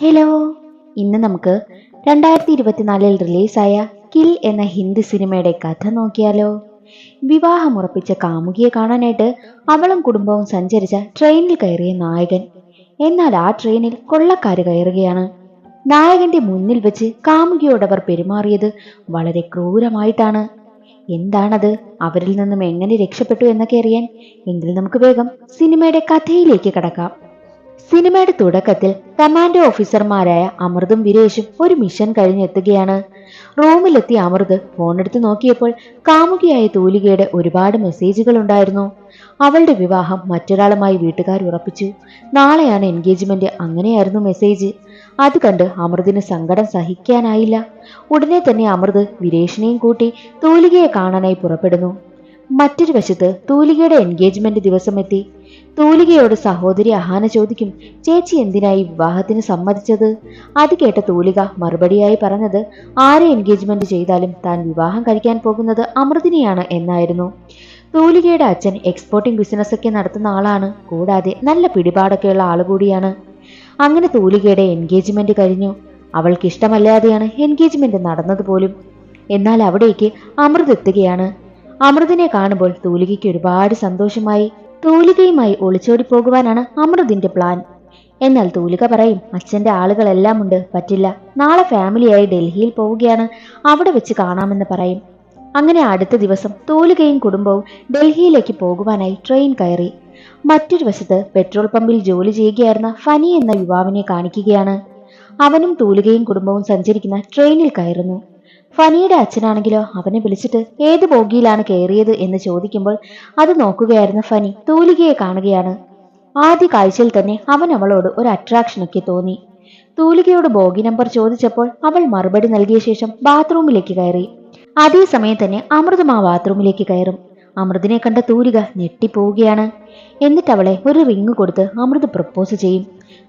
Hello ഇന്ന് നമുക്ക് രണ്ടായിരത്തി ഇരുപത്തിനാലിൽ റിലീസായ കിൽ എന്ന ഹിന്ദി സിനിമയുടെ കഥ നോക്കിയാലോ. വിവാഹമുറപ്പിച്ച കാമുകിയെ കാണാനായിട്ട് അവളും കുടുംബവും സഞ്ചരിച്ച ട്രെയിനിൽ കയറിയ നായകൻ. എന്നാൽ ആ ട്രെയിനിൽ കൊള്ളക്കാർ കയറുകയാണ്. നായകന്റെ മുന്നിൽ വെച്ച് കാമുകിയോടവർ പെരുമാറിയത് വളരെ ക്രൂരമായിട്ടാണ്. എന്താണത്? അവരിൽ നിന്നും എങ്ങനെ രക്ഷപ്പെട്ടു എന്നൊക്കെ അറിയാൻ എങ്കിൽ നമുക്ക് വേഗം സിനിമയുടെ കഥയിലേക്ക് കടക്കാം. സിനിമയുടെ തുടക്കത്തിൽ കമാൻഡോ ഓഫീസർമാരായ അമൃതും വിരേഷും ഒരു മിഷൻ കഴിഞ്ഞെത്തുകയാണ്. റൂമിലെത്തിയ അമൃത് ഫോണെടുത്ത് നോക്കിയപ്പോൾ കാമുകിയായ തൂലികയുടെ ഒരുപാട് മെസ്സേജുകൾ ഉണ്ടായിരുന്നു അവളുടെ വിവാഹം മറ്റൊരാളുമായി വീട്ടുകാർ ഉറപ്പിച്ചു. നാളെയാണ് എൻഗേജ്മെന്റ് അങ്ങനെയായിരുന്നു മെസ്സേജ് അത് കണ്ട് അമൃതിന് സങ്കടം സഹിക്കാനായില്ല. ഉടനെ തന്നെ അമൃത് വിരേഷിനെയും കൂട്ടി തൂലികയെ കാണാനായി പുറപ്പെടുന്നു. മറ്റൊരു വശത്ത് തൂലികയുടെ എൻഗേജ്മെന്റ് ദിവസം എത്തി തൂലികയോട് സഹോദരി അഹാന ചോദിക്കും ചേച്ചി എന്തിനായി വിവാഹത്തിന് സമ്മതിച്ചത്? അത് കേട്ട തൂലിക മറുപടിയായി പറഞ്ഞത് ആരെ എൻഗേജ്മെന്റ് ചെയ്താലും താൻ വിവാഹം കഴിക്കാൻ പോകുന്നത് അമൃതിനെയാണ് എന്നായിരുന്നു. തൂലികയുടെ അച്ഛൻ എക്സ്പോർട്ടിംഗ് ബിസിനസ് ഒക്കെ നടത്തുന്ന ആളാണ് കൂടാതെ നല്ല പിടിപാടൊക്കെയുള്ള ആൾ കൂടിയാണ്. അങ്ങനെ തൂലികയുടെ എൻഗേജ്മെന്റ് കഴിഞ്ഞു. അവൾക്ക് ഇഷ്ടമല്ലാതെയാണ് എൻഗേജ്മെന്റ് നടന്നത് പോലും. എന്നാൽ അവിടേക്ക് അമൃത് എത്തുകയാണ്. അമൃതിനെ കാണുമ്പോൾ തൂലികയ്ക്ക് ഒരുപാട് സന്തോഷമായി. തൂലികയുമായി ഒളിച്ചോടി പോകുവാനാണ് അമൃതിന്റെ പ്ലാൻ എന്നാൽ തൂലിക പറയും അച്ഛന്റെ ആളുകളെല്ലാം ഉണ്ട് പറ്റില്ല. നാളെ ഫാമിലിയായി ഡൽഹിയിൽ പോവുകയാണ്. അവിടെ വെച്ച് കാണാമെന്ന് പറയും. അങ്ങനെ അടുത്ത ദിവസം തൂലികയും കുടുംബവും ഡൽഹിയിലേക്ക് പോകുവാനായി ട്രെയിൻ കയറി. മറ്റൊരു വശത്ത് പെട്രോൾ പമ്പിൽ ജോലി ചെയ്യുകയായിരുന്ന ഫനി എന്ന യുവാവിനെ കാണിക്കുകയാണ്. അവനും തൂലികയും കുടുംബവും സഞ്ചരിക്കുന്ന ട്രെയിനിൽ കയറുന്നു. ഫനിയുടെ അച്ഛനാണെങ്കിലോ അവനെ വിളിച്ചിട്ട് ഏത് ബോഗിയിലാണ് കയറിയത് എന്ന് ചോദിക്കുമ്പോൾ അത് നോക്കുകയായിരുന്ന ഫനി തൂലികയെ കാണുകയാണ്. ആദ്യ കാഴ്ചയിൽ തന്നെ അവൻ അവളോട് ഒരു അട്രാക്ഷനൊക്കെ തോന്നി. തൂലികയോട് ബോഗി നമ്പർ ചോദിച്ചപ്പോൾ അവൾ മറുപടി നൽകിയ ശേഷം ബാത്റൂമിലേക്ക് കയറി. അതേസമയം തന്നെ അമൃതം ആ ബാത്റൂമിലേക്ക് കയറും. അമൃതിനെ കണ്ട തൂലിക ഞെട്ടിപ്പോവുകയാണ്. എന്നിട്ട് അവളെ ഒരു റിങ് കൊടുത്ത് അമൃത് പ്രപ്പോസ് ചെയ്യും.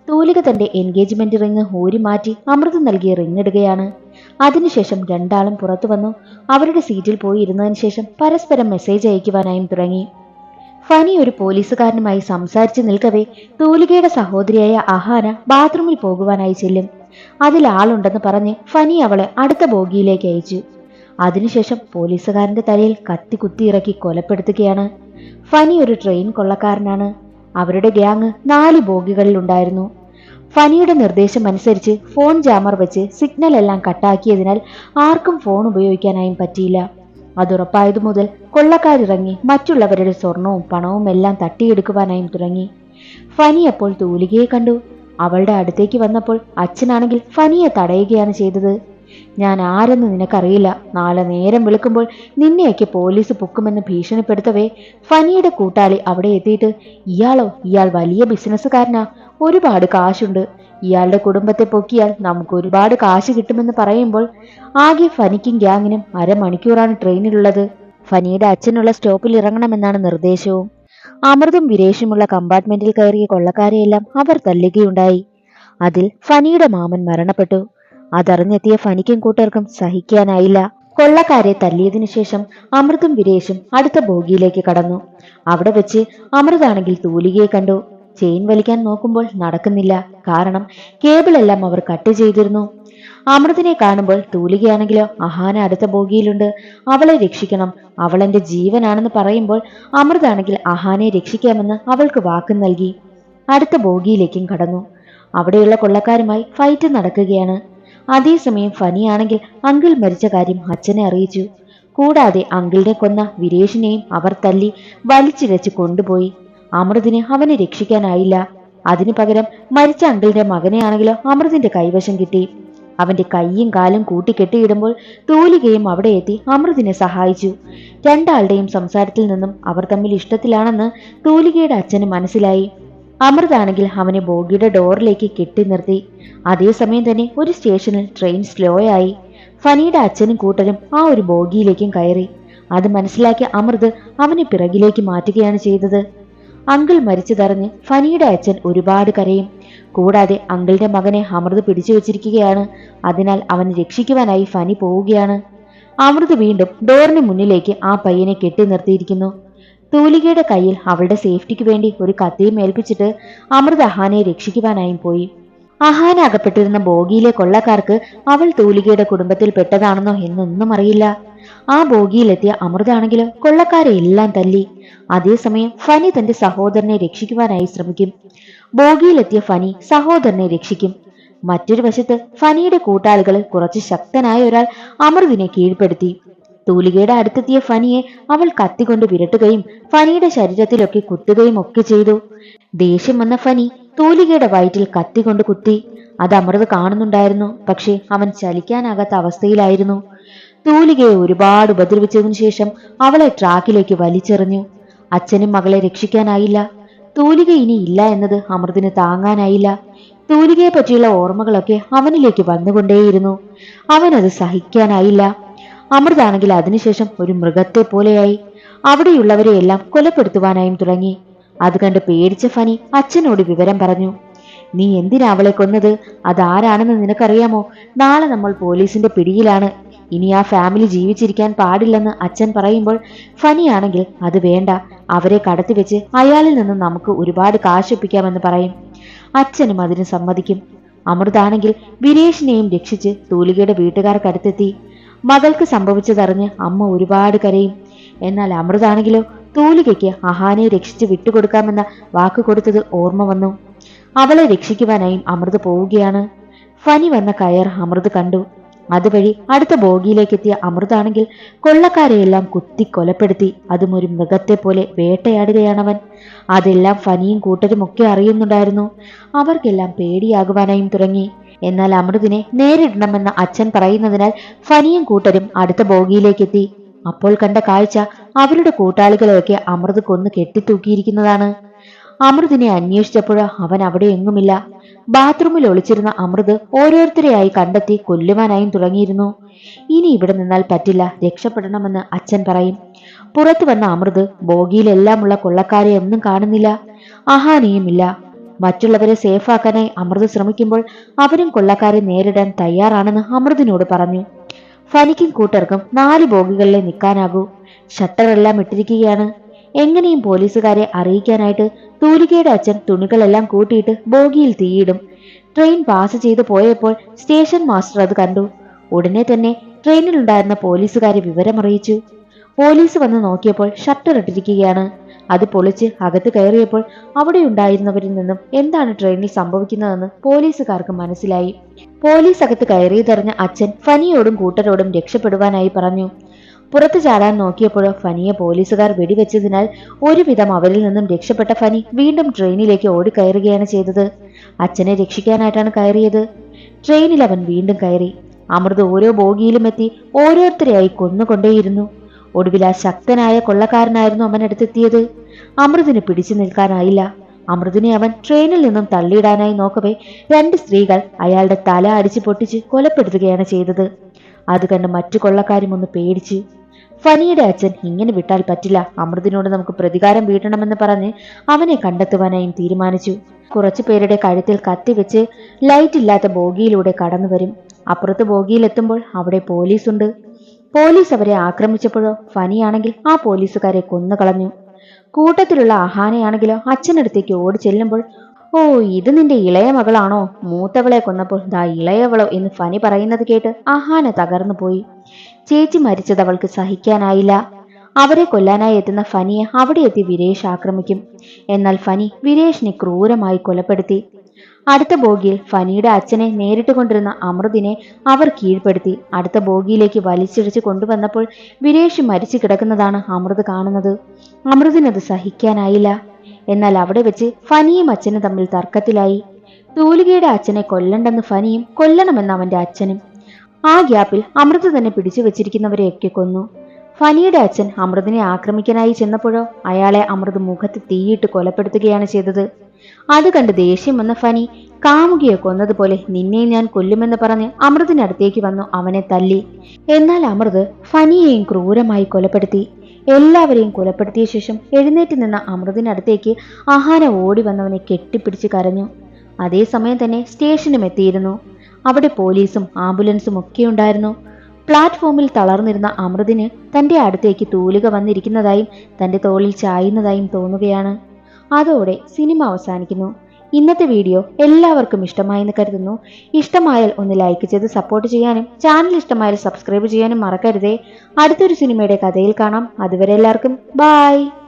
തൂലിക തന്റെ എൻഗേജ്മെന്റ് റിങ് ഊരി മാറ്റി അമൃത് നൽകിയ റിങ് ഇടുകയാണ്. അതിനുശേഷം രണ്ടാളും പുറത്തു വന്നു. അവരുടെ സീറ്റിൽ പോയി ഇരുന്നതിന് ശേഷം പരസ്പരം മെസ്സേജ് അയക്കുവാനായും തുടങ്ങി. ഫനി ഒരു പോലീസുകാരനുമായി സംസാരിച്ചു നിൽക്കവേ തൂലികയുടെ സഹോദരിയായ അഹാന ബാത്റൂമിൽ പോകുവാനായി ചെല്ലും. അതിൽ ആളുണ്ടെന്ന് പറഞ്ഞ് ഫനി അവളെ അടുത്ത ബോഗിയിലേക്ക് അയച്ചു. അതിനുശേഷം പോലീസുകാരന്റെ തലയിൽ കത്തി കുത്തിയിറക്കി കൊലപ്പെടുത്തുകയാണ്. ഫനി ഒരു ട്രെയിൻ കൊള്ളക്കാരനാണ്. അവരുടെ ഗ്യാങ് നാല് ബോഗികളിൽ ഉണ്ടായിരുന്നു. ഫനിയുടെ നിർദ്ദേശം അനുസരിച്ച് ഫോൺ ജാമർ വെച്ച് സിഗ്നൽ എല്ലാം കട്ടാക്കിയതിനാൽ ആർക്കും ഫോൺ ഉപയോഗിക്കാനായും പറ്റിയില്ല. അതുറപ്പായതു മുതൽ കൊള്ളക്കാരിറങ്ങി മറ്റുള്ളവരുടെ സ്വർണവും പണവും എല്ലാം തട്ടിയെടുക്കുവാനായും തുടങ്ങി. ഫനി അപ്പോൾ തൂലികയെ കണ്ടു. അവളുടെ അടുത്തേക്ക് വന്നപ്പോൾ അച്ഛനാണെങ്കിൽ ഫനിയെ തടയുകയാണ് ചെയ്തത്. ഞാൻ ആരെന്ന് നിനക്കറിയില്ല. നാളെ നേരം വിളിക്കുമ്പോൾ നിന്നെയൊക്കെ പോലീസ് പൊക്കുമെന്ന് ഭീഷണിപ്പെടുത്തവേ ഫനിയുടെ കൂട്ടാളി അവിടെ എത്തിയിട്ട് ഇയാളോ ഇയാൾ വലിയ ബിസിനസ്സുകാരനാ ഒരുപാട് കാശുണ്ട്. ഇയാളുടെ കുടുംബത്തെ പൊക്കിയാൽ നമുക്ക് ഒരുപാട് കാശ് കിട്ടുമെന്ന് പറയുമ്പോൾ ആകെ ഫനിക്കും ഗ്യാങ്ങിനും അരമണിക്കൂറാണ് ട്രെയിനിലുള്ളത്. ഫനിയുടെ അച്ഛനുള്ള സ്റ്റോപ്പിൽ ഇറങ്ങണമെന്നാണ് നിർദ്ദേശവും. അമൃതും വിരേഷുമുള്ള കമ്പാർട്ട്മെന്റിൽ കയറിയ കൊള്ളക്കാരെയെല്ലാം അവർ തല്ലുകയുണ്ടായി. അതിൽ ഫനിയുടെ മാമൻ മരണപ്പെട്ടു. അതറിഞ്ഞെത്തിയ ഫനിക്കും കൂട്ടർക്കും സഹിക്കാനായില്ല. കൊള്ളക്കാരെ തല്ലിയതിനു ശേഷം അമൃതും വിരേഷും അടുത്ത ബോഗിയിലേക്ക് കടന്നു. അവിടെ വെച്ച് അമൃതാണെങ്കിൽ തൂലികയെ കണ്ടു. ചെയിൻ വലിക്കാൻ നോക്കുമ്പോൾ നടക്കുന്നില്ല. കാരണം കേബിൾ എല്ലാം അവർ കട്ട് ചെയ്തിരുന്നു. അമൃതിനെ കാണുമ്പോൾ തൂലികയാണെങ്കിലോ അഹാന അടുത്ത ബോഗിയിലുണ്ട്. അവളെ രക്ഷിക്കണം. അവൾ എന്റെ ജീവനാണെന്ന് പറയുമ്പോൾ അമൃതാണെങ്കിൽ അഹാനെ രക്ഷിക്കാമെന്ന് അവൾക്ക് വാക്ക് നൽകി. അടുത്ത ബോഗിയിലേക്കും കടന്നു. അവിടെയുള്ള കൊള്ളക്കാരുമായി ഫൈറ്റ് നടക്കുകയാണ്. അതേസമയം ഫനിയാണെങ്കിൽ അങ്കിൾ മരിച്ച കാര്യം അച്ഛനെ അറിയിച്ചു. കൂടാതെ അങ്കിളിനെ കൊന്ന വിരേഷിനെയും അവർ തല്ലി വലിച്ചിഴച്ച് കൊണ്ടുപോയി. അമൃതിന് അവനെ രക്ഷിക്കാനായില്ല. അതിനു പകരം മരിച്ച അങ്കിളിന്റെ മകനെയാണെങ്കിലോ അമൃതിന്റെ കൈവശം കിട്ടി. അവന്റെ കൈയും കാലും കൂട്ടിക്കെട്ടിയിടുമ്പോൾ തൂലികയും അവിടെ എത്തി അമൃതിനെ സഹായിച്ചു. രണ്ടാളുടെയും സംസാരത്തിൽ നിന്നും അവർ തമ്മിൽ ഇഷ്ടത്തിലാണെന്ന് തൂലികയുടെ അച്ഛന് മനസ്സിലായി. അമൃതാണെങ്കിൽ അവനെ ബോഗിയുടെ ഡോറിലേക്ക് കെട്ടി നിർത്തി. അതേസമയം തന്നെ ഒരു സ്റ്റേഷനിൽ ട്രെയിൻ സ്ലോ ആയി. ഫനിയുടെ അച്ഛനും കൂട്ടരും ആ ഒരു ബോഗിയിലേക്കും കയറി. അത് മനസ്സിലാക്കി അമൃത് അവനെ പിറകിലേക്ക് മാറ്റുകയാണ് ചെയ്തത്. അങ്കിൾ മരിച്ചതറിഞ്ഞ് ഫനിയുടെ അച്ഛൻ ഒരുപാട് കരയും. കൂടാതെ അങ്കിളിന്റെ മകനെ അമൃത് പിടിച്ചു വെച്ചിരിക്കുകയാണ്. അതിനാൽ അവനെ രക്ഷിക്കുവാനായി ഫനി പോവുകയാണ്. അമൃത് വീണ്ടും ഡോറിന് മുന്നിലേക്ക് ആ പയ്യനെ കെട്ടി നിർത്തിയിരിക്കുന്നു. തൂലികയുടെ കയ്യിൽ അവളുടെ സേഫ്റ്റിക്ക് വേണ്ടി ഒരു കത്തിയും ഏൽപ്പിച്ചിട്ട് അമൃത് അഹാനെ രക്ഷിക്കുവാനായി പോയി. അഹാന അകപ്പെട്ടിരുന്ന ബോഗിയിലെ കൊള്ളക്കാർക്ക് അവൾ തൂലികയുടെ കുടുംബത്തിൽ പെട്ടതാണെന്നോ എന്നൊന്നും അറിയില്ല. ആ ബോഗിയിലെത്തിയ അമൃതാണെങ്കിലോ കൊള്ളക്കാരെ എല്ലാം തല്ലി. അതേസമയം ഫനി തന്റെ സഹോദരനെ രക്ഷിക്കുവാനായി ശ്രമിക്കും. ബോഗിയിലെത്തിയ ഫനി സഹോദരനെ രക്ഷിക്കും. മറ്റൊരു വശത്ത് ഫനിയുടെ കൂട്ടാളികളിൽ കുറച്ച് ശക്തനായ ഒരാൾ അമൃതിനെ കീഴ്പ്പെടുത്തി. തൂലികയുടെ അടുത്തെത്തിയ ഫനിയെ അവൾ കത്തിക്കൊണ്ട് വിരട്ടുകയും ഫനിയുടെ ശരീരത്തിലൊക്കെ കുത്തുകയും ഒക്കെ ചെയ്തു. ദേഷ്യം വന്ന ഫനി തൂലികയുടെ വയറ്റിൽ കത്തിക്കൊണ്ട് കുത്തി. അത് അമൃത് കാണുന്നുണ്ടായിരുന്നു. പക്ഷേ അവൻ ചലിക്കാനാകാത്ത അവസ്ഥയിലായിരുന്നു. തൂലികയെ ഒരുപാട് ഉപദ്രവിച്ചതിനു ശേഷം അവളെ ട്രാക്കിലേക്ക് വലിച്ചെറിഞ്ഞു. അച്ഛനും മകളെ രക്ഷിക്കാനായില്ല. തൂലിക ഇനി ഇല്ല എന്നത് അമൃതിന് താങ്ങാനായില്ല. തൂലികയെ പറ്റിയുള്ള ഓർമ്മകളൊക്കെ അവനിലേക്ക് വന്നുകൊണ്ടേയിരുന്നു. അവനത് സഹിക്കാനായില്ല. അമൃതാണെങ്കിൽ അതിനുശേഷം ഒരു മൃഗത്തെ പോലെയായി. അവിടെയുള്ളവരെ എല്ലാം കൊലപ്പെടുത്തുവാനായും തുടങ്ങി. അത് കണ്ട് പേടിച്ച ഫനി അച്ഛനോട് വിവരം പറഞ്ഞു. നീ എന്തിനാ അവളെ കൊന്നത്? അതാരാണെന്ന് നിനക്കറിയാമോ? നാളെ നമ്മൾ പോലീസിന്റെ പിടിയിലാണ്. ഇനി ആ ഫാമിലി ജീവിച്ചിരിക്കാൻ പാടില്ലെന്ന് അച്ഛൻ പറയുമ്പോൾ ഫനിയാണെങ്കിൽ അത് വേണ്ട. അവരെ കടത്തി വെച്ച് അയാളിൽ നിന്ന് നമുക്ക് ഒരുപാട് കാശൊപ്പിക്കാമെന്ന് പറയും. അച്ഛനും അതിന് സമ്മതിക്കും. അമൃതാണെങ്കിൽ വിരേഷിനെയും രക്ഷിച്ച് തൂലികയുടെ വീട്ടുകാർക്കടുത്തെത്തി. മകൾക്ക് സംഭവിച്ചതറിഞ്ഞ് അമ്മ ഒരുപാട് കരയും. എന്നാൽ അമൃതാണെങ്കിലോ തൂലികയ്ക്ക് അഹാനെ രക്ഷിച്ച് വിട്ടുകൊടുക്കാമെന്ന വാക്ക് കൊടുത്തത് ഓർമ്മ വന്നു. അവളെ രക്ഷിക്കുവാനായും അമൃത് പോവുകയാണ്. ഫനി വന്ന കയർ അമൃത് കണ്ടു. അതുവഴി അടുത്ത ബോഗിയിലേക്കെത്തിയ അമൃതാണെങ്കിൽ കൊള്ളക്കാരെയെല്ലാം കുത്തി കൊലപ്പെടുത്തി അതും ഒരു മൃഗത്തെ പോലെ വേട്ടയാടുകയാണവൻ. അതെല്ലാം ഫനിയും കൂട്ടരും ഒക്കെ അറിയുന്നുണ്ടായിരുന്നു. അവർക്കെല്ലാം പേടിയാകുവാനായും തുടങ്ങി. എന്നാൽ അമൃതിനെ നേരിടണമെന്ന് അച്ഛൻ പറയുന്നതിനാൽ ഫനിയും കൂട്ടരും അടുത്ത ബോഗിയിലേക്കെത്തി. അപ്പോൾ കണ്ട കാഴ്ച അവരുടെ കൂട്ടാളികളെയൊക്കെ അമൃത് കൊന്ന് കെട്ടിത്തൂക്കിയിരിക്കുന്നതാണ്. അമൃതിനെ അന്വേഷിച്ചപ്പോൾ അവൻ അവിടെ എങ്ങുമില്ല. ബാത്റൂമിൽ ഒളിച്ചിരുന്ന അമൃത് ഓരോരുത്തരെയായി കണ്ടെത്തി കൊല്ലുവാനായും തുടങ്ങിയിരുന്നു. ഇനി ഇവിടെ നിന്നാൽ പറ്റില്ല രക്ഷപ്പെടണമെന്ന് അച്ഛൻ പറയും. പുറത്തു വന്ന അമൃത് ബോഗിയിലെല്ലാമുള്ള കൊള്ളക്കാരെ ഒന്നും കാണുന്നില്ല. അഹാനിയുമില്ല മറ്റുള്ളവരെ സേഫാക്കാനായി അമൃത് ശ്രമിക്കുമ്പോൾ അവരും കൊള്ളക്കാരെ നേരിടാൻ തയ്യാറാണെന്ന് അമൃതിനോട് പറഞ്ഞു. ഫനിക്കും കൂട്ടർക്കും നാല് ബോഗികളിലെ നിൽക്കാനാകൂ. ഷട്ടറെല്ലാം ഇട്ടിരിക്കുകയാണ്. എങ്ങനെയും പോലീസുകാരെ അറിയിക്കാനായിട്ട് തൂലികയുടെ അച്ഛൻ തുണികളെല്ലാം കൂട്ടിയിട്ട് ബോഗിയിൽ തീയിടും. ട്രെയിൻ പാസ് ചെയ്തു പോയപ്പോൾ സ്റ്റേഷൻ മാസ്റ്റർ അത് കണ്ടു. ഉടനെ തന്നെ ട്രെയിനിലുണ്ടായിരുന്ന പോലീസുകാരെ വിവരമറിയിച്ചു. പോലീസ് വന്ന് നോക്കിയപ്പോൾ ഷട്ടർ ഇട്ടിരിക്കുകയാണ്. അത് പൊളിച്ച് അകത്ത് കയറിയപ്പോൾ അവിടെ ഉണ്ടായിരുന്നവരിൽ നിന്നും എന്താണ് ട്രെയിനിൽ സംഭവിക്കുന്നതെന്ന് പോലീസുകാർക്ക് മനസ്സിലായി. പോലീസ് അകത്ത് കയറിയതറിഞ്ഞ അച്ഛൻ ഫനിയോടും കൂട്ടരോടും രക്ഷപ്പെടുവാനായി പറഞ്ഞു. പുറത്തു ചാടാൻ നോക്കിയപ്പോഴോ ഫനിയെ പോലീസുകാർ വെടിവെച്ചതിനാൽ ഒരുവിധം അവരിൽ നിന്നും രക്ഷപ്പെട്ട ഫനി വീണ്ടും ട്രെയിനിലേക്ക് ഓടിക്കയറുകയാണ് ചെയ്തത്. അച്ഛനെ രക്ഷിക്കാനായിട്ടാണ് കയറിയത്. ട്രെയിനിൽ അവൻ വീണ്ടും കയറി. അമൃത് ഓരോ ബോഗിയിലും എത്തി ഓരോരുത്തരെയായി കൊന്നുകൊണ്ടേയിരുന്നു. ഒടുവിൽ ആ ശക്തനായ കൊള്ളക്കാരനായിരുന്നു അവൻ അടുത്തെത്തിയത്. അമൃതിന് പിടിച്ചു നിൽക്കാനായില്ല. അമൃതിനെ അവൻ ട്രെയിനിൽ നിന്നും തള്ളിയിടാനായി നോക്കവേ രണ്ട് സ്ത്രീകൾ അയാളുടെ തല അടിച്ചു പൊട്ടിച്ച് കൊലപ്പെടുത്തുകയാണ് ചെയ്തത്. അത് കണ്ട് മറ്റു കൊള്ളക്കാരും ഒന്ന് പേടിച്ചു ഫനിയുടെ അച്ഛൻ ഇങ്ങനെ വിട്ടാൽ പറ്റില്ല. അമൃതിനോട് നമുക്ക് പ്രതികാരം വീട്ടണമെന്ന് പറഞ്ഞ് അവനെ കണ്ടെത്തുവാനായും തീരുമാനിച്ചു. കുറച്ചു പേരുടെ കഴുത്തിൽ കത്തിവെച്ച് ലൈറ്റ് ഇല്ലാത്ത ബോഗിയിലൂടെ കടന്നു വരും. അപ്പുറത്ത് ബോഗിയിലെത്തുമ്പോൾ അവിടെ പോലീസുണ്ട്. പോലീസ് അവരെ ആക്രമിച്ചപ്പോഴോ ഫനിയാണെങ്കിൽ ആ പോലീസുകാരെ കൊന്നു കളഞ്ഞു കൂട്ടത്തിലുള്ള അഹാനയാണെങ്കിലോ അച്ഛനടുത്തേക്ക് ഓടി ചെല്ലുമ്പോൾ ഓ ഇത് നിന്റെ ഇളയ മകളാണോ? മൂത്തവളെ കൊന്നപ്പോൾ ദാ ഇളയവളോ എന്ന് ഫനി പറയുന്നത് കേട്ട് അഹാന തകർന്നു പോയി. ചേച്ചി മരിച്ചത് അവൾക്ക് സഹിക്കാനായില്ല. അവരെ കൊല്ലാനായി എത്തുന്ന ഫനിയെ അവിടെ എത്തി വിരേഷ് ആക്രമിക്കും. എന്നാൽ ഫനി വിരേഷിനെ ക്രൂരമായി കൊലപ്പെടുത്തി. അടുത്ത ബോഗിയിൽ ഫനിയുടെ അച്ഛനെ നേരിട്ട് കൊണ്ടിരുന്ന അമൃതിനെ അവർ കീഴ്പ്പെടുത്തി. അടുത്ത ബോഗിയിലേക്ക് വലിച്ചിടിച്ച് കൊണ്ടുവന്നപ്പോൾ വിരേഷ് മരിച്ചു കിടക്കുന്നതാണ് അമൃത് കാണുന്നത്. അമൃതിനത് സഹിക്കാനായില്ല. എന്നാൽ അവിടെ വെച്ച് ഫനിയും അച്ഛനും തമ്മിൽ തർക്കത്തിലായി. തൂലികയുടെ അച്ഛനെ കൊല്ലണ്ടെന്ന് ഫനിയും കൊല്ലണമെന്ന് അവന്റെ അച്ഛനും. ആ ഗ്യാപ്പിൽ അമൃത് തന്നെ പിടിച്ചു വെച്ചിരിക്കുന്നവരെയൊക്കെ കൊന്നു. ഫനിയുടെ അച്ഛൻ അമൃതിനെ ആക്രമിക്കാനായി ചെന്നപ്പോഴോ അയാളെ അമൃത് മുഖത്ത് തീയിട്ട് കൊലപ്പെടുത്തുകയാണ് ചെയ്തത്. അത് കണ്ട് ദേഷ്യം വന്ന ഫനി കാമുകിയെ കൊന്നതുപോലെ നിന്നെ ഞാൻ കൊല്ലുമെന്ന് പറഞ്ഞ് അമൃതിനടുത്തേക്ക് വന്നു അവനെ തല്ലി. എന്നാൽ അമൃത് ഫനിയെയും ക്രൂരമായി കൊലപ്പെടുത്തി. എല്ലാവരെയും കൊലപ്പെടുത്തിയ ശേഷം എഴുന്നേറ്റ് നിന്ന അമൃതിനടുത്തേക്ക് അഹാന ഓടി വന്നവനെ കെട്ടിപ്പിടിച്ച് കരഞ്ഞു. അതേസമയം തന്നെ സ്റ്റേഷനും എത്തിയിരുന്നു. അവിടെ പോലീസും ആംബുലൻസും ഒക്കെ ഉണ്ടായിരുന്നു. പ്ലാറ്റ്ഫോമിൽ തളർന്നിരുന്ന അമൃതിന് തന്റെ അടുത്തേക്ക് തൂലിക വന്നിരിക്കുന്നതായും തന്റെ തോളിൽ ചായുന്നതായും തോന്നുകയാണ്. അതോടെ സിനിമ അവസാനിക്കുന്നു. ഇന്നത്തെ വീഡിയോ എല്ലാവർക്കും ഇഷ്ടമായെന്ന് കരുതുന്നു. ഇഷ്ടമായാൽ ഒന്ന് ലൈക്ക് ചെയ്ത് സപ്പോർട്ട് ചെയ്യാനും ചാനൽ ഇഷ്ടമായാൽ സബ്സ്ക്രൈബ് ചെയ്യാനും മറക്കരുതേ. അടുത്തൊരു സിനിമയുടെ കഥയിൽ കാണാം. അതുവരെ എല്ലാവർക്കും ബായ്